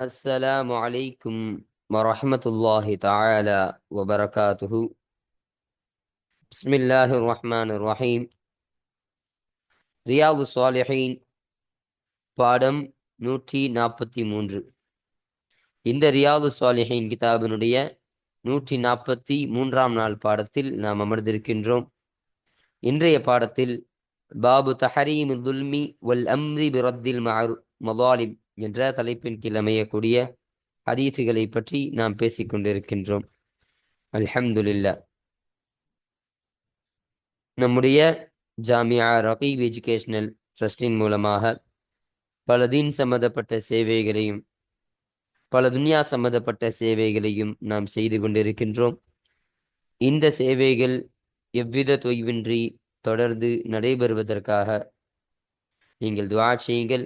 السلام عليكم ورحمة الله تعالى وبركاته بسم الله الرحمن الرحيم ரியாது சாலிஹீன் பாடம் நூற்றி நாற்பத்தி மூன்று இந்த ரியாது சாலிஹீன் கிதாபினுடைய நூற்றி நாற்பத்தி மூன்றாம் நாள் பாடத்தில் நாம் அமர்ந்திருக்கின்றோம் இன்றைய பாடத்தில் பாபு தஹரீம் துல்மி வல் அம்ரி பிரத்தில் மறு மதாலிம் என்ற தலைப்பின் கீழ் அமையக்கூடிய ஹதீசுகளை பற்றி நாம் பேசிக் கொண்டிருக்கின்றோம். அல்ஹம்துலில்லா. நம்முடைய ஜாமியா ரகீப் எஜுகேஷனல் ட்ரஸ்டின் மூலமாக பல தீன் சம்பந்தப்பட்ட சேவைகளையும் பல துன்யா சம்பந்தப்பட்ட சேவைகளையும் நாம் செய்து கொண்டிருக்கின்றோம். இந்த சேவைகள் எவ்வித தொய்வின்றி தொடர்ந்து நடைபெறுவதற்காக நீங்கள் துவா செய்யுங்கள்.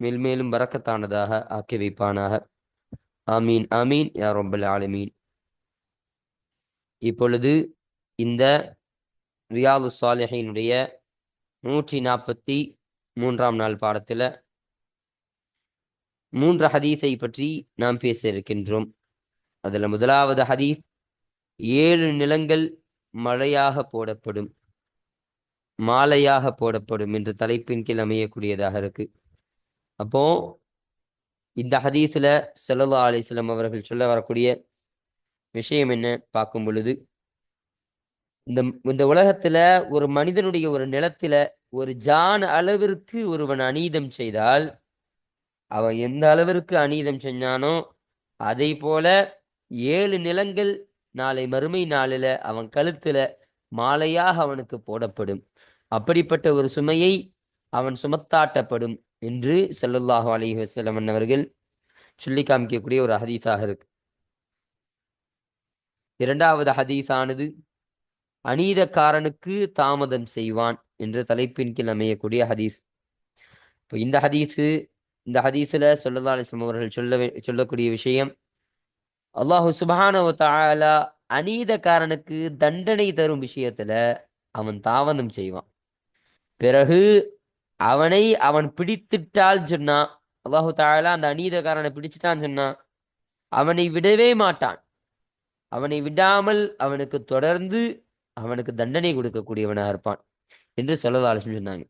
மேல்மேலும் வரக்கத்தானதாக ஆக்கி வைப்பானாக. ஆமீன் ஆமீன் யா ரொம்பல் ஆலமீன். இப்பொழுது இந்த ரியாது சாலிஹினுடைய நூற்றி நாற்பத்தி மூன்றாம் நாள் பாடத்தில் மூன்று ஹதீஸை பற்றி நாம் பேச இருக்கின்றோம். அதில் முதலாவது ஹதீஸ் ஏழு நிலங்கள் மழையாக போடப்படும் மாலையாக போடப்படும் என்ற தலைப்பின் கீழ் அமையக்கூடியதாக இருக்கு. அப்போ இந்த ஹதீஸில் செல்லல்லா அலிஸ்லாம் அவர்கள் சொல்ல வரக்கூடிய விஷயம் என்ன பார்க்கும் பொழுது இந்த இந்த உலகத்துல ஒரு மனிதனுடைய ஒரு நிலத்துல ஒரு ஜான் அளவிற்கு ஒருவன் அநீதம் செய்தால் அவன் எந்த அளவிற்கு அநீதம் செஞ்சானோ அதை போல ஏழு நிலங்கள் நாளை மறுமை நாளில் அவன் கழுத்துல மாலையாக அவனுக்கு போடப்படும். அப்படிப்பட்ட ஒரு சுமையை அவன் சுமத்தாட்டப்படும். என்று சல்லுல்லாஹு அலஹி வசலம் அவர்கள் சொல்லி காமிக்கக்கூடிய ஒரு ஹதீஸாக இருக்கு. இரண்டாவது ஹதீஸானது அநீதக்காரனுக்கு தாமதம் செய்வான் என்ற தலைப்பின் கீழ் அமையக்கூடிய ஹதீஸ். இப்போ இந்த ஹதீஸு இந்த ஹதீஸில் சொல்லல்லா அலிஸ்லாம் அவர்கள் சொல்ல சொல்லக்கூடிய விஷயம் அல்லாஹு சுபஹான தாலா அநீதக்காரனுக்கு தண்டனை தரும் விஷயத்துல அவன் தாமதம் செய்வான். பிறகு அவனை அவன் பிடித்துட்டால் சொன்னான் அல்லாஹு தாலா அந்த அநீதக்காரனை பிடிச்சிட்டான்னு சொன்னான் அவனை விடவே மாட்டான். அவனை விடாமல் அவனுக்கு தொடர்ந்து அவனுக்கு தண்டனை கொடுக்கக்கூடியவனாக இருப்பான் என்று சொல்லதாலும் சொன்னாங்க.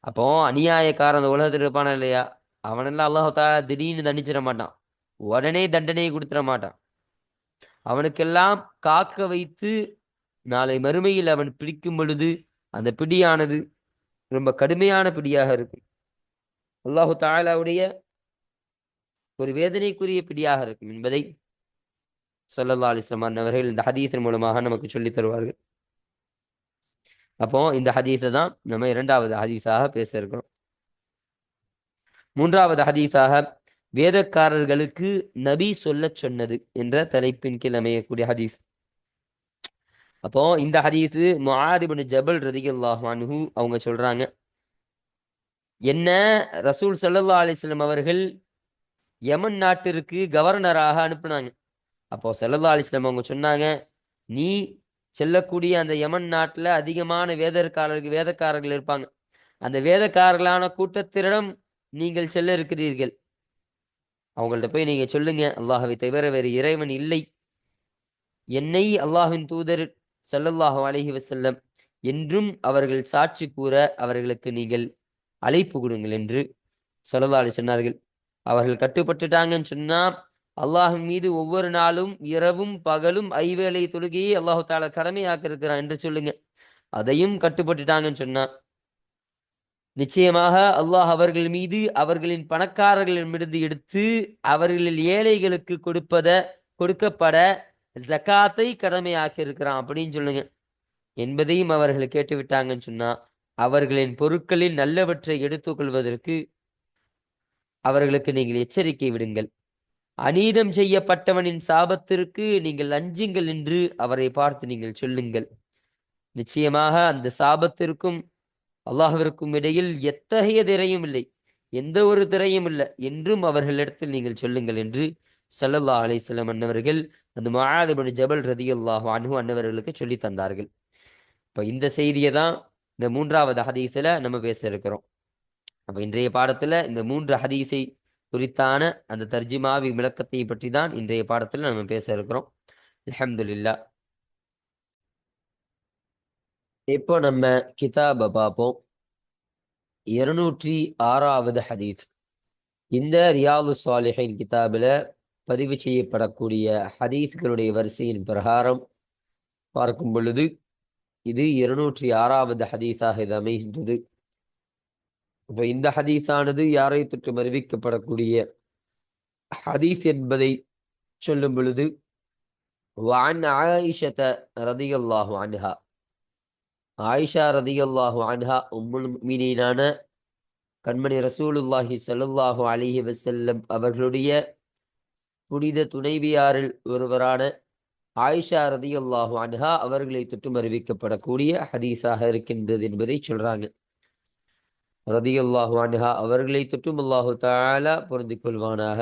அப்போ அநியாயக்காரன் அந்த உலகத்தில் இருப்பானா இல்லையா? அவனெல்லாம் அல்லாஹாலா திடீர்னு தண்டிச்சிட மாட்டான். உடனே தண்டனையை கொடுத்துட மாட்டான். அவனுக்கெல்லாம் காக்க வைத்து நாளை மறுமையில் அவன் பிடிக்கும் பொழுது அந்த பிடியானது ரொம்ப கடுமையான பிடியாக இருக்கும் அல்லாஹு தாலாவுடைய ஒரு வேதனைக்குரிய பிடியாக இருக்கும் என்பதை சொல்லல்லா அலிஸ்லமான் அவர்கள் இந்த ஹதீஸின் மூலமாக நமக்கு சொல்லித் தருவார்கள். அப்போ இந்த ஹதீஸை தான் நம்ம இரண்டாவது ஹதீஸாக பேச இருக்கிறோம். மூன்றாவது ஹதீஸாக வேதக்காரர்களுக்கு நபி சொல்ல சொன்னது என்ற தலைப்பின் கீழ் அமையக்கூடிய ஹதீஸ். அப்போ இந்த ஹதீஸு முஆதிபின் ஜபல் ரதிகல்லாஹானு அவங்க சொல்றாங்க. என்ன ரசூல் சல்லா அலிஸ்லம் அவர்கள் யமன் நாட்டிற்கு கவர்னராக அனுப்புனாங்க. அப்போ சல்லா அலிஸ்லம் அவங்க சொன்னாங்க நீ செல்லக்கூடிய அந்த யமன் நாட்டில் அதிகமான வேதற்காரர்கள் வேதக்காரர்கள் இருப்பாங்க. அந்த வேதக்காரர்களான கூட்டத்திடம் நீங்கள் செல்ல இருக்கிறீர்கள். அவங்கள்ட்ட போய் நீங்க சொல்லுங்க. அல்லாஹவை தவிர வேறு இறைவன் இல்லை. என்னை அல்லாஹின் தூதர் சல்லல்லாஹு அலஹி வசல்லம் என்றும் அவர்கள் சாட்சி கூற அவர்களுக்கு நீங்கள் அழைப்பு கொடுங்கள் என்று சொல்லல்லா சொன்னார்கள். அவர்கள் கட்டுப்பட்டுட்டாங்கன்னு சொன்னா அல்லாஹின் மீது ஒவ்வொரு நாளும் இரவும் பகலும் ஐவேளை தொழுகையை அல்லாஹு தால கடமையாக்க இருக்கிறான் என்று சொல்லுங்க. அதையும் கட்டுப்பட்டுட்டாங்கன்னு சொன்னா நிச்சயமாக அல்லாஹ் அவர்கள் மீது அவர்களின் பணக்காரர்களிடமிருந்து எடுத்து அவர்களில் ஏழைகளுக்கு கொடுப்பத கொடுக்கப்பட ஜக்காத்தை கடமையாக்கி இருக்கிறான் அப்படின்னு சொல்லுங்க. என்பதையும் அவர்கள் கேட்டு விட்டாங்கன்னு சொன்னா அவர்களின் பொருட்களில் நல்லவற்றை எடுத்துக்கொள்வதற்கு அவர்களுக்கு நீங்கள் எச்சரிக்கை விடுங்கள். அநீதம் செய்யப்பட்டவனின் சாபத்திற்கு நீங்கள் அஞ்சுங்கள் என்று அவரை பார்த்து நீங்கள் சொல்லுங்கள். நிச்சயமாக அந்த சாபத்திற்கும் அல்லாஹிற்கும் இடையில் எத்தகைய திரையும் இல்லை. எந்த ஒரு திரையும் இல்லை என்றும் அவர்களிடத்தில் நீங்கள் சொல்லுங்கள் என்று சல்லல்லா அலிஸ்லாம் அன்னவர்கள் அந்த மகாதபடி ஜபல் ரதி அல்லாஹ் அனு அன்னவர்களுக்கு சொல்லி தந்தார்கள். இப்போ இந்த செய்தியை தான் இந்த மூன்றாவது ஹதீஸில் நம்ம பேச இருக்கிறோம். அப்போ இன்றைய பாடத்தில் இந்த மூன்று ஹதீஸை குறித்தான அந்த தர்ஜிமாவி விளக்கத்தை பற்றி தான் இன்றைய பாடத்தில் நம்ம பேச இருக்கிறோம். அலமதுல்லா இப்போ நம்ம கிதாபை பார்ப்போம். இருநூற்றி ஆறாவது ஹதீஸ். இந்த ரியாது சாலிஹின் கிதாபில் பதிவு செய்யப்படக்கூடிய ஹதீஸ்களுடைய வரிசையின் பிரகாரம் பார்க்கும் பொழுது இது இருநூற்றி ஆறாவது ஹதீஸாக இது அமைகின்றது. இப்போ இந்த ஹதீஸானது யாரை தொற்று அறிவிக்கப்படக்கூடிய ஹதீஸ் என்பதை சொல்லும் பொழுது வான் ஆயிஷத ரதியல்லாஹு அன்ஹா. ஆயிஷா ரதியல்லாஹு அன்ஹா உம்முல் மீனான கண்மணி ரசூலுல்லாஹி சல்லுல்லாஹு அலிஹி வசல்லம் அவர்களுடைய புனித துணைவியாரில் ஒருவரான ஆயிஷா ரதியல்லாஹு அன்ஹா அவர்களை தொற்றும் அறிவிக்கப்படக்கூடிய ஹதீஸாக இருக்கின்றது என்பதை சொல்றாங்க. ரதியல்லாஹு அன்ஹா அவர்களை தொற்றும் அல்லாஹு தாலா பொருந்து கொள்வானாக.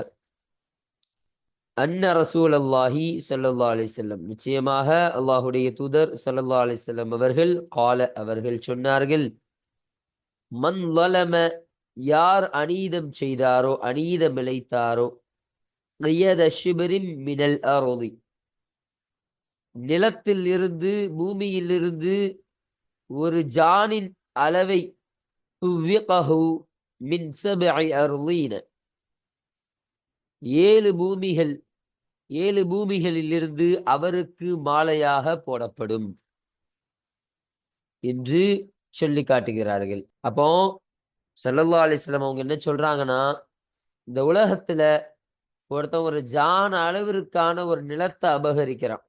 அன்ன ரசூல் அல்லாஹி சல்லா அலிசல்லம் நிச்சயமாக அல்லாஹுடைய தூதர் சல்லா அலிசல்லம் அவர்கள் கால அவர்கள் சொன்னார்கள் மன் யார் அநீதம் செய்தாரோ அநீதம் இழைத்தாரோ ஷிபரின் மினல் அரோதி நிலத்தில் இருந்து பூமியில் இருந்து ஒரு ஜானின் அளவை மின் அருளீன. ஏழு பூமிகள் ஏழு பூமிகளிலிருந்து அவருக்கு மாலையாக போடப்படும் என்று சொல்லி காட்டுகிறார்கள். அப்போ சல்லல்லா அலிஸ்லாம் அவங்க என்ன சொல்றாங்கன்னா இந்த உலகத்துல ஒருத்தன் ஒரு ஜான அளவிற்கான ஒரு நிலத்தை அபகரிக்கிறான்.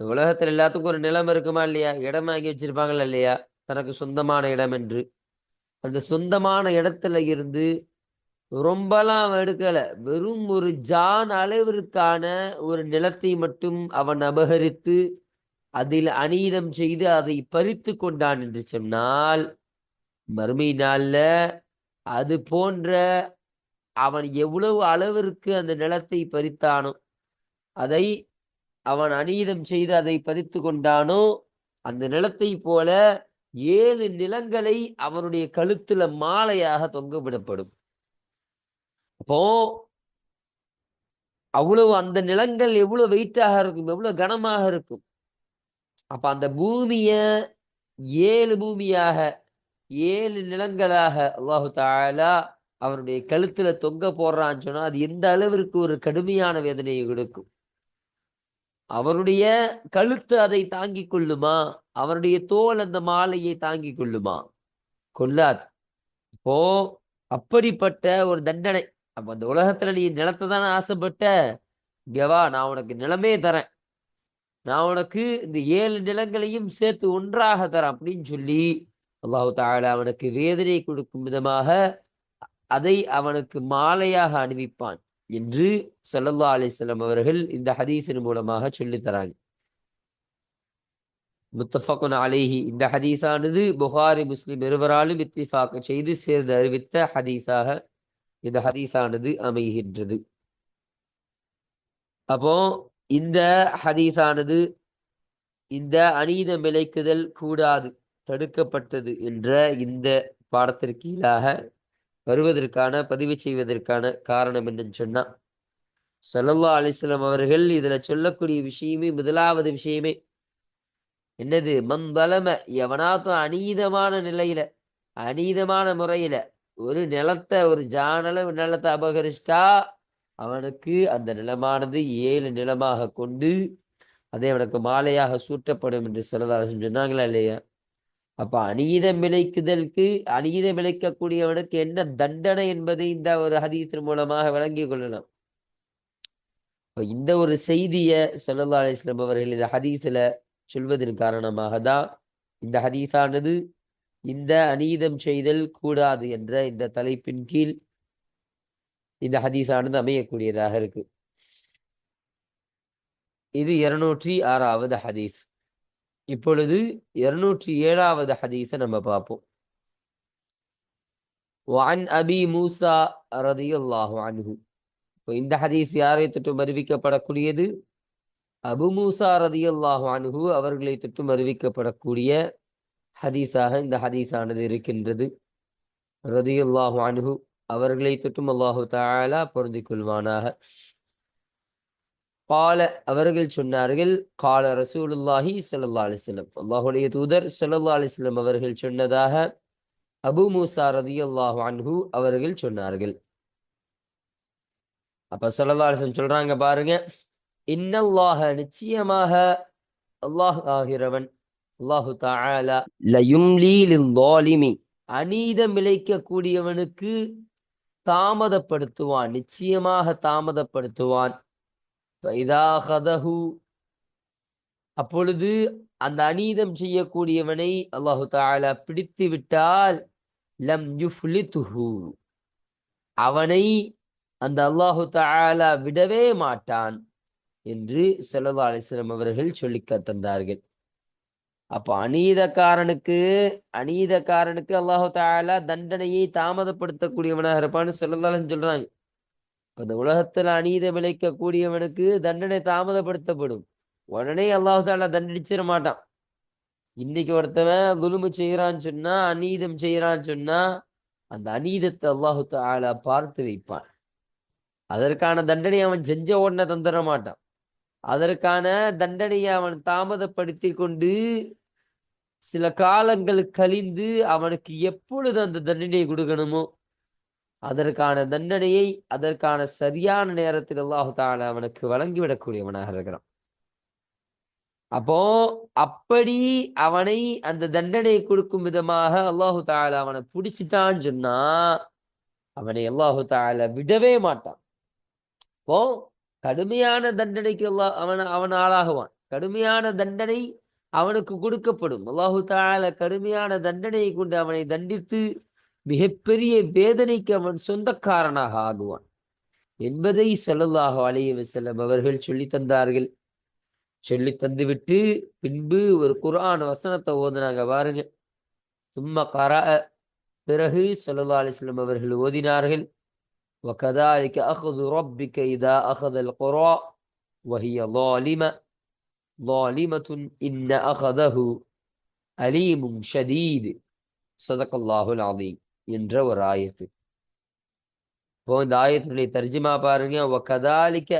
இந்த உலகத்துல எல்லாத்துக்கும் ஒரு நிலம் இருக்குமா இல்லையா? இடம் வாங்கி வச்சிருப்பாங்களா இல்லையா? தனக்கு சொந்தமான இடம் என்று. அந்த சொந்தமான இடத்துல இருந்து ரொம்பலாம் அவன் எடுக்கல. வெறும் ஒரு ஜான் அளவிற்கான ஒரு நிலத்தை மட்டும் அவன் அபகரித்து அதில் அநீதம் செய்து அதை பறித்து கொண்டான் என்று சொன்னால் மறுமை நாள்ல அது போன்ற அவன் எவ்வளவு அளவிற்கு அந்த நிலத்தை பறித்தானோ அதை அவன் அநீதம் செய்து அதை பறித்து கொண்டானோ அந்த நிலத்தை போல ஏழு நிலங்களை அவனுடைய கழுத்துல மாலையாக தொங்க விடப்படும். அப்போ அவ்வளவு அந்த நிலங்கள் எவ்வளவு வெயிட்டாக இருக்கும் எவ்வளவு கனமாக இருக்கும். அப்ப அந்த பூமிய ஏழு பூமியாக ஏழு நிலங்களாக அல்லாஹு தாலா அவனுடைய கழுத்துல தொங்க போடுறான்னு சொன்னா அது எந்த அளவிற்கு ஒரு கடுமையான வேதனையை கொடுக்கும்? அவருடைய கழுத்து அதை தாங்கி கொள்ளுமா? அவருடைய தோல் அந்த மாலையை தாங்கி கொள்ளுமா? கொள்ளாது. இப்போ அப்படிப்பட்ட ஒரு தண்டனை. அப்ப அந்த உலகத்துல நீ நிலத்தை தானே ஆசைப்பட்ட? இங்கவா நான் உனக்கு நிலமே தரேன். நான் உனக்கு இந்த ஏழு நிலங்களையும் சேர்த்து ஒன்றாக தரேன் அப்படின்னு சொல்லி அல்லாஹு தாலா அவனுக்கு வேதனை கொடுக்கும் விதமாக அதை அவனுக்கு மாலையாக அணிவிப்பான் என்று சல்லல்லா அலிஸ்லாம் அவர்கள் இந்த ஹதீஸின் மூலமாக சொல்லித்தராங்க முத்தஃபகுன் அலேஹி. இந்த ஹதீஸானது புகாரி முஸ்லிம் இருவராலும் இத்திஃபாக்க செய்து சேர்ந்து அறிவித்த ஹதீஸாக இந்த ஹதீஸானது அமைகின்றது. அப்போ இந்த ஹதீஸானது இந்த அநீதம் விளைக்குதல் கூடாது தடுக்கப்பட்டது என்ற இந்த பாடத்திற்கு கீழாக வருவதற்கான பதிவு செய்வதற்கான காரணம் என்னன்னு சொன்னா சல்லல்லா அலிஸ்லாம் அவர்கள் இதுல சொல்லக்கூடிய விஷயமே முதலாவது விஷயமே என்னது? மந்தலம எவனாத்தும் அநீதமான நிலையில அநீதமான முறையில ஒரு நிலத்தை ஒரு ஜானளவு நிலத்தை அபகரிச்சிட்டா அவனுக்கு அந்த நிலமானது ஏழு நிலமாக கொண்டு அதை அவனுக்கு மாலையாக சூட்டப்படும் என்று சொல்லதாரசன் சொன்னாங்களா இல்லையா? அப்ப அநீதம் விளைக்குதலுக்கு அநீதம் விளைக்கக்கூடியவனுக்கு என்ன தண்டனை என்பதை இந்த ஒரு ஹதீத்தின் மூலமாக விளங்கிக் கொள்ளலாம். இந்த ஒரு செய்திய சல்லா அலிஸ்லாம் அவர்கள் இந்த ஹதீஸ்ல சொல்வதன் காரணமாக தான் இந்த ஹதீஸானது இந்த அநீதம் செய்தல் கூடாது என்ற இந்த தலைப்பின் கீழ் இந்த ஹதீஸானது அமையக்கூடியதாக இருக்கு. இது இருநூற்றி ஆறாவது ஹதீஸ். இப்பொழுது இருநூற்றி ஏழாவது ஹதீஸை நம்ம பார்ப்போம் وعن أبي موسى رضي الله عنه இப்போ இந்த ஹதீஸ் யாரை தொட்டும் அறிவிக்கப்படக்கூடியது அபு மூசா ரதியல்லாஹு அன்ஹு அவர்களை தொட்டும் அறிவிக்கப்படக்கூடிய ஹதீஸாக இந்த ஹதீஸானது இருக்கின்றது ரதியல்லாஹு அன்ஹு அவர்களை தொட்டும் அல்லாஹு தாலா பொருந்திக் கொள்வானாக கால அவர்கள் சொன்னார்கள் கால ரசூலுல்லாஹி சல்லா அலிஸ்லம் அல்லாஹுடைய தூதர் சல்லா அலிஸ்லம் அவர்கள் சொன்னதாக அபு மூசா ரதியல்லாஹு அன்ஹு அவர்கள் சொன்னார்கள் அப்ப சல்லா அலிஸ்லம் சொல்றாங்க பாருங்க. இன்னல்லாஹ நிச்சயமாக அல்லாஹ் ஆகிறவன். அல்லாஹு தஆலா லயும்லி லில் அநீதம் இழைக்கக்கூடியவனுக்கு தாமதப்படுத்துவான். நிச்சயமாக தாமதப்படுத்துவான். அப்பொழுது அந்த அநீதம் செய்யக்கூடியவனை அல்லாஹு தாலா பிடித்து விட்டால் லம் யுஃப்லித்துஹு. அவனை அந்த அல்லாஹு தாலா விடவே மாட்டான் என்று செல்லல்லா அலிஸ்லம் அவர்கள் சொல்லிக்க தந்தார்கள். அப்ப அநீதக்காரனுக்கு அநீதக்காரனுக்கு அல்லாஹு தாலா தண்டனையை தாமதப்படுத்தக்கூடியவனாக இருப்பான்னு சொல்லலாம் சொல்றாங்க. இந்த உலகத்துல அநீதம் விளைக்கக்கூடியவனுக்கு தண்டனை தாமதப்படுத்தப்படும். உடனே அல்லாஹால தாலா தண்டிச்சிட மாட்டான். இன்னைக்கு ஒருத்தவன் துலுமு செய்யறான்னு சொன்னா அநீதம் செய்யறான்னு சொன்னா அந்த அநீதத்தை அல்லாஹு தாலா பார்த்து வைப்பான். அதற்கான தண்டனை அவன் செஞ்ச உடனே தந்துட மாட்டான். அதற்கான தண்டனையை அவன் தாமதப்படுத்தி கொண்டு சில காலங்கள் கழிந்து அவனுக்கு எப்பொழுது அந்த தண்டனையை கொடுக்கணுமோ அதற்கான தண்டனையை அதற்கான சரியான நேரத்தில் அல்லாஹு தாலா அவனுக்கு வழங்கிவிடக்கூடியவனாக இருக்கிறான். அப்போ அப்படி அவனை அந்த தண்டனை கொடுக்கும் விதமாக அல்லாஹு தாலா அவனை பிடிச்சிட்டான்னு சொன்னா அவனை அல்லாஹு தாலா விடவே மாட்டான். அப்போ கடுமையான தண்டனைக்கு அல்லா அவன் அவன் ஆளாகுவான். கடுமையான தண்டனை அவனுக்கு கொடுக்கப்படும். அல்லாஹு தால கடுமையான தண்டனையை கொண்டு அவனை தண்டித்து மிகப்பெரிய வேதனைக்கு அவன் சொந்தக்காரனாக ஆகுவான் என்பதை ஸல்லல்லாஹு அலைஹி வஸல்லம் அவர்கள் சொல்லி தந்தார்கள் சொல்லி தந்துவிட்டு பின்பு ஒரு குர்ஆன் வசனத்தை ஓதுனாங்க பாருங்க சும்மா கர பிறகு ஸல்லல்லாஹு அலைஹி வஸல்லம் அவர்கள் ஓதினார்கள் وكذلك أخذ ربك إذا أخذ القرى وهي ظالمة ظالمة إن أخذه أليم شديد صدق الله العظيم என்ற ஒரு ஆயத்து. இப்போ இந்த ஆயத்தினுடைய தர்ஜிமா பாருங்க கதாலிக்க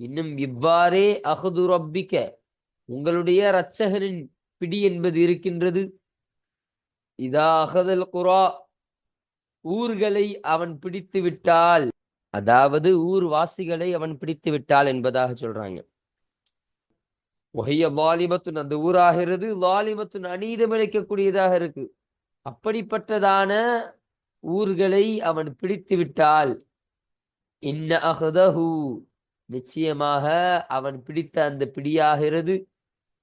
இன்னும் இவ்வாறே அஹது ரப்பிக்க உங்களுடைய இரட்சகனின் பிடி என்பது இருக்கின்றது. இதா அகதல் குரா. ஊர்களை அவன் பிடித்து விட்டால் அதாவது ஊர் வாசிகளை அவன் பிடித்து விட்டால் என்பதாக சொல்றாங்க. ஒஹைய வாலிமத்துன் அந்த ஊராகிறது வாலிமத்துன் அநீதம் இழைக்கக்கூடியதாக இருக்கு. அப்படிப்பட்டதான ஊர்களை அவன் பிடித்து விட்டால் இன்ன அஹதஹு நிச்சயமாக அவன் பிடித்த அந்த பிடியாகிறது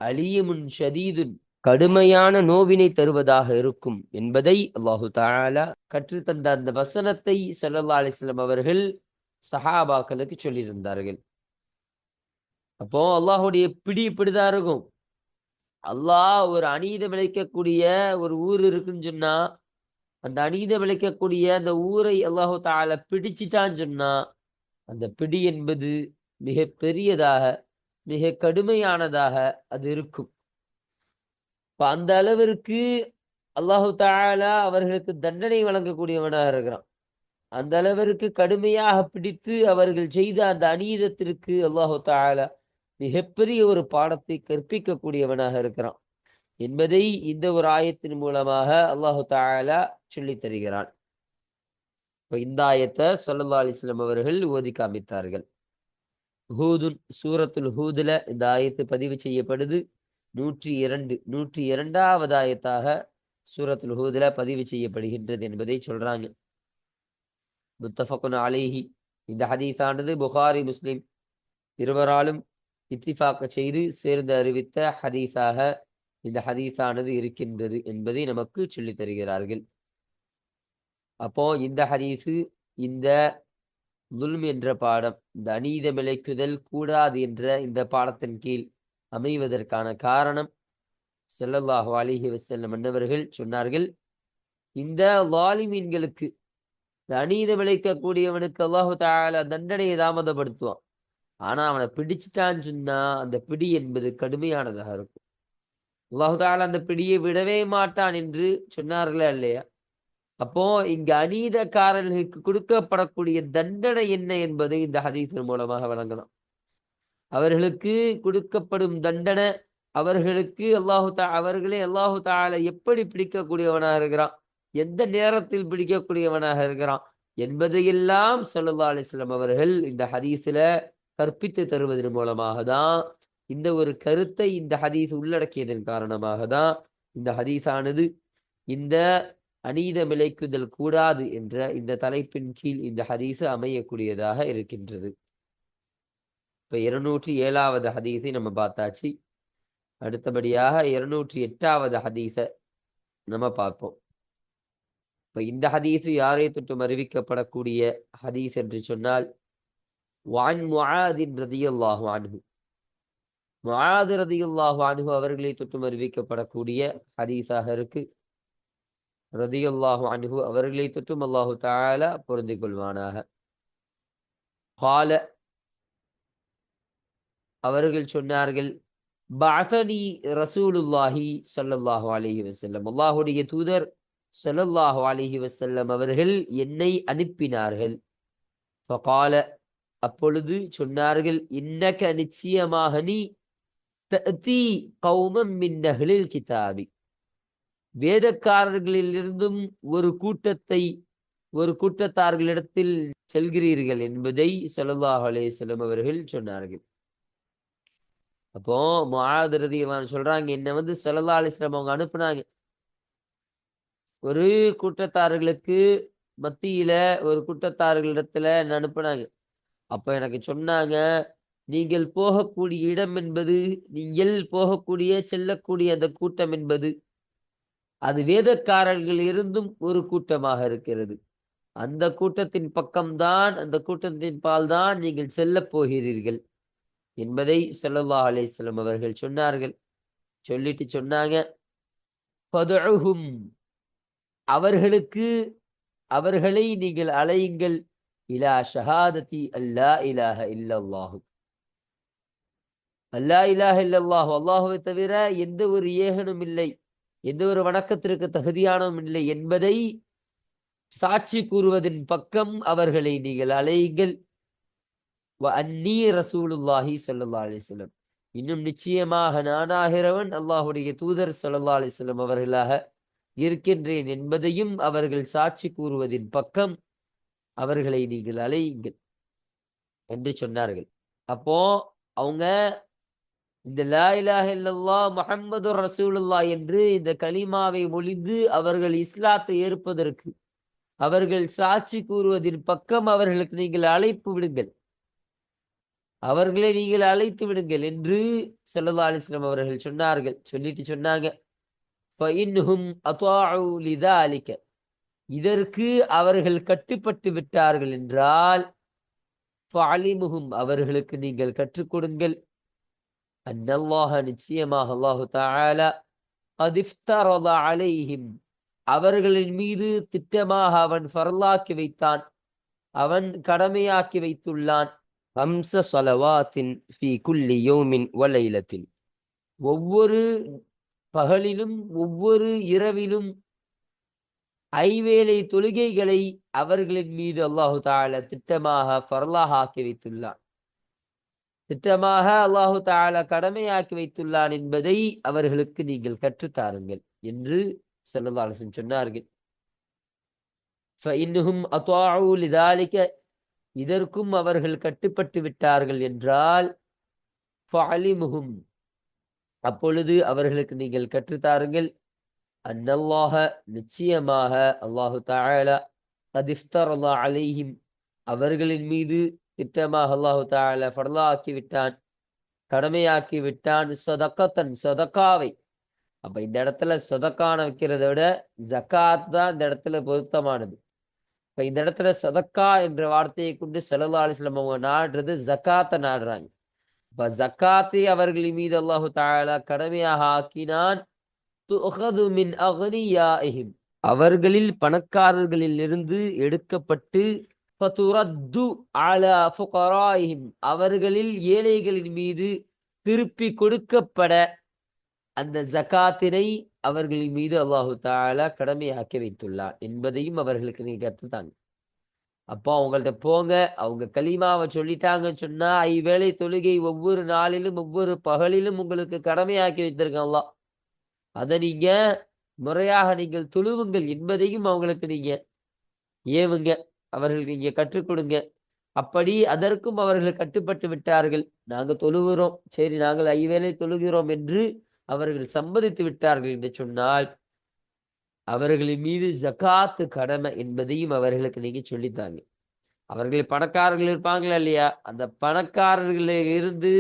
அலியமுன் ஷதீதுன் கடுமையான நோவினை தருவதாக இருக்கும் என்பதை அல்லாஹு தாலா கற்றுத்தந்த அந்த வசனத்தை சல்லா அலிஸ்லாம் அவர்கள் சஹாபாக்களுக்கு சொல்லியிருந்தார்கள். அப்போ அல்லாஹுடைய பிடி இப்படிதான் இருக்கும். அல்லாஹ் ஒரு அநீதம் விளைக்கக்கூடிய ஒரு ஊர் இருக்குன்னு சொன்னா அந்த அநீதம் விளைக்கக்கூடிய அந்த ஊரை அல்லாஹு தால பிடிச்சிட்டான்னு சொன்னா அந்த பிடி என்பது மிக பெரியதாக மிக கடுமையானதாக அது இருக்கும். இப்போ அந்த அளவிற்கு அல்லாஹு தாலா அவர்களுக்கு தண்டனை வழங்கக்கூடியவனாக இருக்கிறான். அந்த அளவிற்கு கடுமையாக பிடித்து அவர்கள் செய்த அந்த அநீதத்திற்கு அல்லாஹு தாலா மிகப்பெரிய ஒரு பாடத்தை கற்பிக்கக்கூடியவனாக இருக்கிறான். என்பதை இந்த ஒரு ஆயத்தின் மூலமாக அல்லாஹு தாலா சொல்லித் தருகிறான். இப்போ இந்த ஆயத்தை சொல்லல்லா அலிஸ்லாம் அவர்கள் ஓதி காமித்தார்கள். ஹூதுன் சூரத்துல் ஹூதுல இந்த ஆயத்து பதிவு செய்யப்படுது. நூற்றி இரண்டு நூற்றி இரண்டாவது ஆயத்தாக சூரத்துல் ஹூதுல பதிவு செய்யப்படுகின்றது என்பதை சொல்றாங்க. முத்தஃபகுன் அலேஹி. இந்த ஹதீஸானது புகாரி முஸ்லிம் இருவராலும் இத்திஃபாக்க செய்து சேர்ந்து அறிவித்த ஹதீஸாக இந்த ஹதீஸானது இருக்கின்றது என்பதை நமக்கு சொல்லித் தருகிறார்கள். அப்போ இந்த ஹரீஸு இந்த துல்ம் என்ற பாடம் இந்த அநீதம் இழைக்குதல் கூடாது என்ற இந்த பாடத்தின் கீழ் அமைவதற்கான காரணம் செல்லல்லாஹு அலிஹி வசல்லம் மன்னவர்கள் சொன்னார்கள். இந்த லாலிமீன்களுக்கு இந்த அநீதம் இழைக்கக்கூடியவனுக்கு அல்லாஹு தாலா தண்டனையை தாமதப்படுத்துவான். ஆனா அவனை பிடிச்சிட்டான்னு சொன்னா அந்த பிடி என்பது கடுமையானதாக இருக்கும். அல்லாஹு தாலா அந்த பிடியை விடவே மாட்டான் என்று சொன்னார்களா இல்லையா? அப்போ இங்க அநீதக்காரர்களுக்கு கொடுக்கப்படக்கூடிய தண்டனை என்ன என்பதை இந்த ஹதீஸின் மூலமாக வழங்கலாம். அவர்களுக்கு கொடுக்கப்படும் தண்டனை அவர்களுக்கு அல்லாஹு தா அவர்களே அல்லாஹு தால எப்படி பிடிக்கக்கூடியவனாக இருக்கிறான்? எந்த நேரத்தில் பிடிக்கக்கூடியவனாக இருக்கிறான்? என்பதையெல்லாம் சொல்லல்லா அலிஸ்லாம் அவர்கள் இந்த ஹதீஸில் கற்பித்து தருவதன் மூலமாக தான் இந்த ஒரு கருத்தை இந்த ஹதீஸ் உள்ளடக்கியதன் காரணமாக தான் இந்த ஹதீஸானது. இந்த அநீத விளைக்குதல் கூடாது என்ற இந்த தலைப்பின் கீழ் இந்த ஹதீஸ் அமையக்கூடியதாக இருக்கின்றது. இப்ப இருநூற்றி ஏழாவது ஹதீஸை நம்ம பார்த்தாச்சு. அடுத்தபடியாக இருநூற்றி எட்டாவது ஹதீச நம்ம பார்ப்போம். இப்ப இந்த ஹதீசு யாரை தொட்டும் அறிவிக்கப்படக்கூடிய ஹதீஸ் என்று சொன்னால் வான் முஆதின் ரதியுல்லாஹு அனுகு முஆது ரதியுல்லாஹு அனுகு அவர்களை தொட்டும் அறிவிக்கப்படக்கூடிய ஹதீஸாக இருக்கு. ரதியல்லாஹு அன்ஹு அவர்களை தொற்றும் அல்லாஹு தால பொருந்திக் கொள்வானாக கால அவர்கள் சொன்னார்கள் பஅதனி ரசூலுல்லாஹி சல்லல்லாஹு அலைஹி வசல்லம் அல்லாஹுடைய தூதர் சல்லல்லாஹு அலைஹி வசல்லம் அவர்கள் என்னை அனுப்பினார்கள். ஃபகால அப்பொழுது சொன்னார்கள் இன்னக நிச்சயமாக நீ தீ கௌமம் மின் கிதாபி. வேதக்காரர்களிலிருந்தும் ஒரு கூட்டத்தை ஒரு கூட்டத்தார்களிடத்தில் செல்கிறீர்கள் என்பதை ஸல்லல்லாஹு அலைஹி அவர்கள் சொன்னார்கள். அப்போ முஆதரதி சொல்றாங்க என்ன வந்து ஸல்லல்லாஹு அலைஹி அவங்க அனுப்புனாங்க. ஒரு கூட்டத்தார்களுக்கு மத்தியில ஒரு கூட்டத்தார்களிடத்துல என்ன அனுப்புனாங்க. அப்ப எனக்கு சொன்னாங்க நீங்கள் போகக்கூடிய இடம் என்பது நீங்கள் போகக்கூடிய செல்லக்கூடிய அந்த கூட்டம் என்பது அது வேதக்காரர்கள் இருந்தும் ஒரு கூட்டமாக இருக்கிறது. அந்த கூட்டத்தின் பக்கம்தான் அந்த கூட்டத்தின் பால் தான் நீங்கள் செல்லப் போகிறீர்கள். என்பதை ஸல்லல்லாஹு அலைஹி அவர்கள் சொன்னார்கள். சொல்லிட்டு சொன்னாங்க அவர்களுக்கு அவர்களை நீங்கள் அலையுங்கள் இலா ஷஹாததி அல்லா இலாஹ இல்லல்லாஹு. அல்லா இலாஹ இல்லல்லாஹு அல்லாஹுவை தவிர எந்த ஒரு ஏகனும் இல்லை. எந்த ஒரு வணக்கத்திற்கு தகுதியானவும் இல்லை என்பதை சாட்சி கூறுவதன் பக்கம் அவர்களை நீங்கள் அலையுங்கள் வ அன்னி ரசூலுல்லாஹி ஸல்லல்லாஹு அலைஹி இன்னும் நிச்சயமாக நானாகிறவன் அல்லாஹுடைய தூதர் ஸல்லல்லாஹு அலைஹி அவர்களாக இருக்கின்றேன் என்பதையும் அவர்கள் சாட்சி கூறுவதின் பக்கம் அவர்களை நீங்கள் அலையுங்கள் என்று சொன்னார்கள். அப்போ அவங்க இந்த லா இலாஹ இல்லல்லாஹ் முஹம்மது ரசூலுல்லா என்று இந்த கலிமாவை மொழிந்து அவர்கள் இஸ்லாத்தை ஏற்பதற்கு அவர்கள் சாட்சி கூறுவதின் பக்கம் அவர்களுக்கு நீங்கள் அழைப்பு விடுங்கள். அவர்களை நீங்கள் அழைத்து விடுங்கள் என்று செல்லல்லா அலைஹி அவர்கள் சொன்னார்கள். சொல்லிட்டு சொன்னாங்க. ஃபஇன்ஹும் இதற்கு அவர்கள் கட்டுப்பட்டு விட்டார்கள் என்றால் அவர்களுக்கு நீங்கள் கற்றுக் கொடுங்கள். அன்னல்லாஹ நிச்சயமாக அல்லாஹு தாலா அதிஃப்தரத அலைஹிம். அவர்களின் மீது திட்டமாக அவன் ஃபர்லாக்கி வைத்தான். அவன் கடமையாக்கி வைத்துள்ளான். ஹம்ச சலவாத்தின் ஃபி குல்லி யோமின் வலைலத்தின் ஒவ்வொரு பகலிலும் ஒவ்வொரு இரவிலும் ஐவேளை தொழுகைகளை அவர்களின் மீது அல்லாஹு தால திட்டமாக ஃபர்லாக ஆக்கி வைத்துள்ளான். திட்டமாக அல்லாஹு தாலா கடமையாக்கி வைத்துள்ளான் என்பதை அவர்களுக்கு நீங்கள் கற்றுத்தாருங்கள் என்று செல்லல்லா அலிசன் சொன்னார்கள். இன்னும் அத்தாவுலிதாலிக்க இதற்கும் அவர்கள் கட்டுப்பட்டு விட்டார்கள் என்றால் ஃபாலிமுகும் அப்பொழுது அவர்களுக்கு நீங்கள் கற்றுத்தாருங்கள். அன்னல்லாக நிச்சயமாக அல்லாஹு தாலா அதிஃப்தர் அல்லாஹ் அலைஹிம் அவர்களின் மீது திட்டமாக அல்லாஹு தால ஃபர்லாக்கி விட்டான் கடமையாக்கி விட்டான். சொதக்கத்தன் சொதக்காவை. அப்ப இந்த இடத்துல சொதக்கான வைக்கிறத விட ஜக்காத் தான் இந்த இடத்துல பொருத்தமானது. இப்ப இந்த இடத்துல சொதக்கா என்ற வார்த்தையை கொண்டு செல்லல்லா அலிஸ்லாம் அவங்க நாடுறது ஜக்காத்தை நாடுறாங்க. இப்ப ஜக்காத்தை அவர்களின் மீது அல்லாஹு தாலா கடமையாக ஆக்கினான். அவர்களில் பணக்காரர்களில் இருந்து எடுக்கப்பட்டு அவர்களில் ஏழைகளின் மீது திருப்பி கொடுக்கப்பட அந்த ஜக்காத்தினை அவர்களின் மீது அல்லாஹு தாலா கடமையாக்கி வைத்துள்ளார் என்பதையும் அவர்களுக்கு நீங்க கற்றுத்தாங்க அப்போ அவங்கள்ட்ட போங்க அவங்க களிமாவை சொல்லிட்டாங்கன்னு சொன்னா ஐவேளை தொழுகை ஒவ்வொரு நாளிலும் ஒவ்வொரு பகலிலும் உங்களுக்கு கடமையாக்கி வைத்திருக்காங்களா அதை நீங்க முறையாக நீங்கள் தொழுவுங்கள் என்பதையும் அவங்களுக்கு நீங்க ஏவுங்க. அவர்களுக்கு இங்கே கற்றுக் கொடுங்க. அப்படி அதற்கும் அவர்கள் கட்டுப்பட்டு விட்டார்கள். நாங்கள் தொழுகிறோம். சரி நாங்கள் ஐவேளை தொழுகிறோம் என்று அவர்கள் சம்மதித்து விட்டார்கள் என்று சொன்னால் அவர்களின் மீது ஜகாத்து கடமை என்பதையும் அவர்களுக்கு நீங்க சொல்லித்தாங்க. அவர்கள் பணக்காரர்கள் இருப்பாங்களா இல்லையா? அந்த பணக்காரர்களில் இருந்து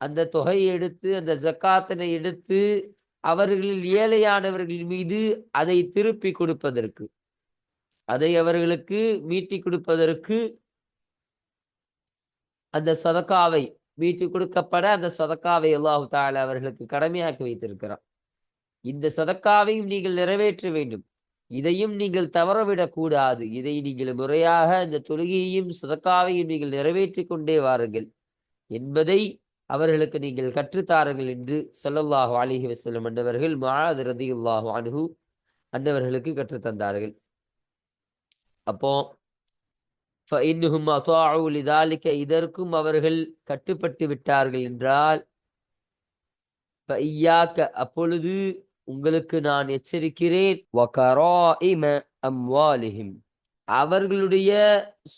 அந்த தொகையை எடுத்து அந்த ஜக்காத்தினை எடுத்து அவர்களில் ஏழையானவர்கள் மீது அதை திருப்பி கொடுப்பதற்கு. அதை அவர்களுக்கு மீட்டி கொடுப்பதற்கு அந்த சதக்காவை மீட்டி கொடுக்கப்பட அந்த சதக்காவை அல்லாஹு தால அவர்களுக்கு கடமையாக்கி வைத்திருக்கிறார் இந்த சதக்காவையும் நீங்கள் நிறைவேற்ற வேண்டும். இதையும் நீங்கள் தவறவிடக் கூடாது. இதை நீங்கள் முறையாக இந்த தொழுகையையும் சதக்காவையும் நீங்கள் நிறைவேற்றி கொண்டே வாருங்கள். என்பதை அவர்களுக்கு நீங்கள் கற்றுத்தாருங்கள் என்று சொல்லல்லாஹு அலிஹி வசலம் அன்னவர்கள் மகாது ரதியுல்லாஹு அனுகு அன்னவர்களுக்கு கற்றுத்தந்தார்கள். அப்போ இதற்கும் அவர்கள் கட்டுப்பட்டு விட்டார்கள் என்றால் அப்பொழுது உங்களுக்கு நான் எச்சரிக்கிறேன் அவர்களுடைய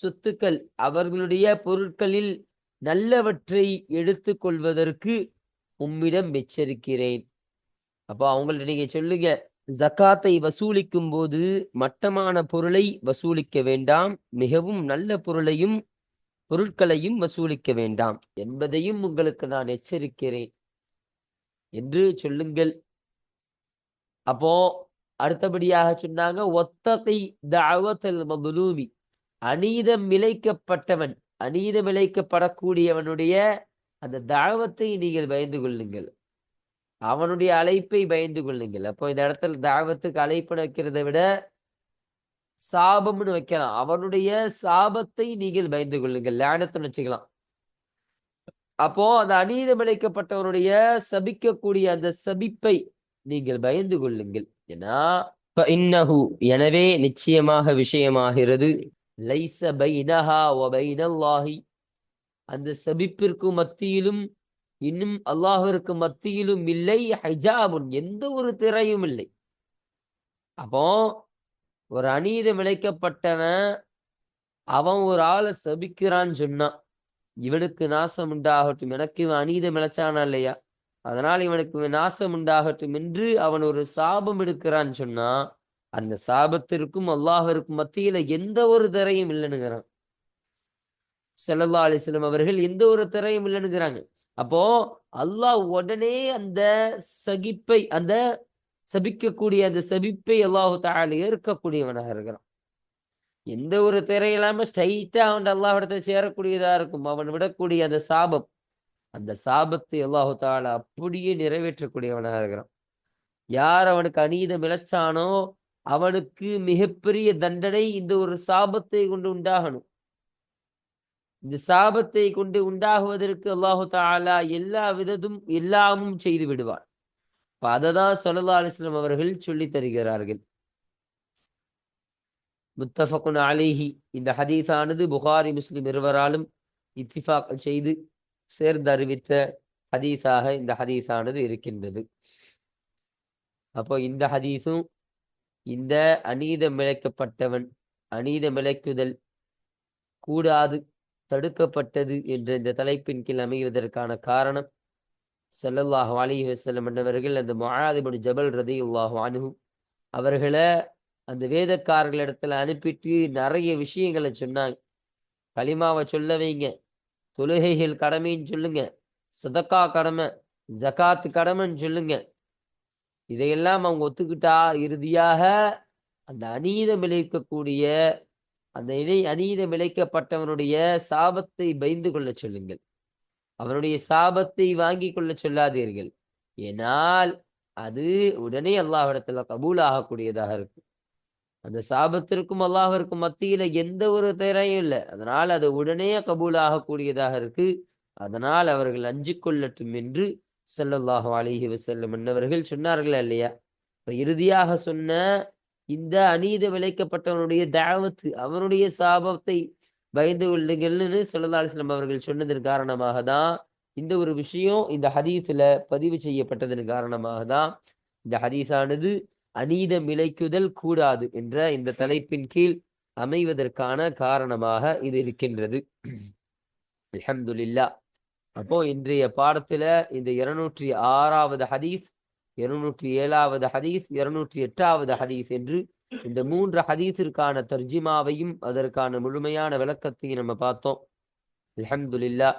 சொத்துக்கள் அவர்களுடைய பொருட்களில் நல்லவற்றை எடுத்து கொள்வதற்கு உம்மிடம் எச்சரிக்கிறேன். அப்போ அவங்கள்ட்ட நீங்க சொல்லுங்க ஜக்காத்தை வசூலிக்கும் போது மட்டமான பொருளை வசூலிக்க வேண்டாம் மிகவும் நல்ல பொருளையும் பொருட்களையும் வசூலிக்க வேண்டாம் என்பதையும் உங்களுக்கு நான் எச்சரிக்கிறேன் என்று சொல்லுங்கள். அப்போ அடுத்தபடியாக சொன்னாங்க ஒத்தகை தாவத்தல் மதுலூமி அநீதம் இழைக்கப்பட்டவன் அநீதம் இழைக்கப்படக்கூடியவனுடைய அந்த தாவத்தை நீங்கள் பயந்து கொள்ளுங்கள். அவனுடைய அழைப்பை பயந்து கொள்ளுங்கள். அப்போ இந்த இடத்துல தாவத்துக்கு அழைப்பு வைக்கிறத விட சாபம்னு வைக்கலாம். அவனுடைய சாபத்தை நீங்கள் பயந்து கொள்ளுங்கள். லேனத்துன்னு வச்சுக்கலாம் அப்போ அந்த அநீதம் இழைக்கப்பட்டவனுடைய சபிக்கக்கூடிய அந்த சபிப்பை நீங்கள் பயந்து கொள்ளுங்கள். ஏன்னா இன்னஹு எனவே நிச்சயமாக விஷயமாகிறது. லைச பைனஹா வ பைனல்லாஹி அந்த சபிப்பிற்கு மத்தியிலும் இன்னும் அல்லாஹிற்கு மத்தியிலும் இல்லை ஹைஜாபுன் எந்த ஒரு திரையும் இல்லை. அப்போ ஒரு அநீதம் இழைக்கப்பட்டவன் அவன் ஒரு ஆளை சபிக்கிறான்னு சொன்னான் இவனுக்கு நாசம் உண்டாகட்டும். எனக்கு இவன் அநீதம் இழைச்சானா இல்லையா? அதனால் இவனுக்கு நாசம் உண்டாகட்டும் என்று அவன் ஒரு சாபம் எடுக்கிறான்னு சொன்னா அந்த சாபத்திற்கும் அல்லாஹிற்கும் மத்தியில எந்த ஒரு திரையும் இல்லைன்னுங்கிறான். செல்லல்லா அலிஸ்லம் அவர்கள் எந்த ஒரு திரையும் இல்லைன்னுங்கிறாங்க. அப்போ அல்லாஹ் உடனே அந்த சகிப்பை அந்த சபிக்கக்கூடிய அந்த சபிப்பை அல்லாஹு தால ஏற்கக்கூடியவனாக இருக்கிறான். எந்த ஒரு திரை இல்லாம ஸ்ட்ரைட்டா அவன் அல்லாஹிடத்தை சேரக்கூடியதா இருக்கும். அவன் விடக்கூடிய அந்த சாபம் அந்த சாபத்தை அல்லாஹு தால அப்படியே நிறைவேற்றக்கூடியவனாக இருக்கிறான். யார் அவனுக்கு அநீதம் இழைச்சானோ அவனுக்கு மிகப்பெரிய தண்டனை இந்த ஒரு சாபத்தை கொண்டு உண்டாகணும். இந்த சாபத்தை கொண்டு உண்டாகுவதற்கு அல்லாஹு தாலா எல்லா விதத்தும் எல்லாமும் செய்து விடுவார் இப்போ அதை தான் சொல்லல்லா அலிஸ்லாம் அவர்கள் சொல்லி தருகிறார்கள். முத்தஃபகுன் அலிஹி. இந்த ஹதீஸானது புகாரி முஸ்லிம் இருவராலும் இத்திஃபாக் செய்து சேர்ந்து அறிவித்த ஹதீஸாக இந்த ஹதீஸானது இருக்கின்றது. அப்போ இந்த ஹதீஸும் இந்த அநீதம் இழைக்கப்பட்டவன் அநீதம் இழைக்குதல் கூடாது. தடுக்கப்பட்டது என்ற இந்த தலைப்பின் கீழ் அமைவதற்கான காரணம் செல்லல்லாஹு அலி வசல்லம் என்னவர்கள் அந்த மொழாதிபடி ஜபல் ரதி உல்லாஹு அணுகும் அவர்களை அந்த வேதக்காரர்களிடத்துல அனுப்பிட்டு நிறைய விஷயங்களை சொன்னாங்க. களிமாவை சொல்ல வைங்க தொழுகைகள் கடமைன்னு சொல்லுங்க சதக்கா கடமை ஜகாத்து கடமைன்னு சொல்லுங்க. இதையெல்லாம் அவங்க ஒத்துக்கிட்டா இறுதியாக அந்த அநீதம் விளைவிக்கக்கூடிய அந்த இணை அநீதம் இழைக்கப்பட்டவனுடைய சாபத்தை பயந்து கொள்ள சொல்லுங்கள். அவனுடைய சாபத்தை வாங்கி கொள்ள சொல்லாதீர்கள். ஏனால் அது உடனே அல்லாஹிடத்துல கபூல் ஆகக்கூடியதாக இருக்கும். அந்த சாபத்திற்கும் அல்லாஹிற்கும் மத்தியில எந்த ஒரு திரையும் இல்லை. அதனால் அது உடனே கபூல் ஆகக்கூடியதாக இருக்கு. அதனால் அவர்கள் அஞ்சு கொள்ளட்டும் என்று ஸல்லல்லாஹு அலிஹி வசல்லம் என்னவர்கள் சொன்னார்கள் இல்லையா? இப்ப இறுதியாக சொன்ன இந்த அநீதம் விளைக்கப்பட்டவனுடைய தாவத்து அவனுடைய சாபத்தை பயந்து கொள்ளுங்கள்னு ஸல்லல்லாஹு அவர்கள் சொன்னதன் காரணமாக தான் இந்த ஒரு விஷயம் இந்த ஹதீஸ்ல பதிவு செய்யப்பட்டதன் காரணமாக தான் இந்த ஹதீஸானது அநீதம் இழைக்குதல் கூடாது என்ற இந்த தலைப்பின் கீழ் அமைவதற்கான காரணமாக இது இருக்கின்றது. அலமதுல்லா அப்போ இன்றைய பாடத்துல இந்த இருநூற்றி ஆறாவது ஹதீஸ் இருநூற்றி ஏழாவது ஹதீஸ் இருநூற்றி எட்டாவது ஹதீஸ் என்று இந்த மூன்று ஹதீஸிற்கான தர்ஜிமாவையும் அதற்கான முழுமையான விளக்கத்தையும் நம்ம பார்த்தோம். அலமதுல்லா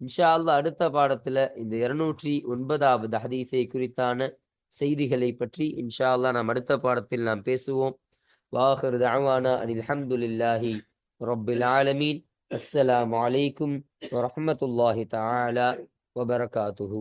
இன்ஷா அல்லாஹ் அடுத்த பாடத்துல இந்த இருநூற்றி ஒன்பதாவது ஹதீஸை குறித்தான செய்திகளை பற்றி இன்ஷா அல்லாஹ் நாம் அடுத்த பாடத்தில் நாம் பேசுவோம். வாஹர் தஅவானா அனில் ஹம்துலில்லாஹி ஆலமீன். அஸ்ஸலாம் வலைக்கும் வரமத்துல்லாஹி தாலா வபரகாத்துஹூ.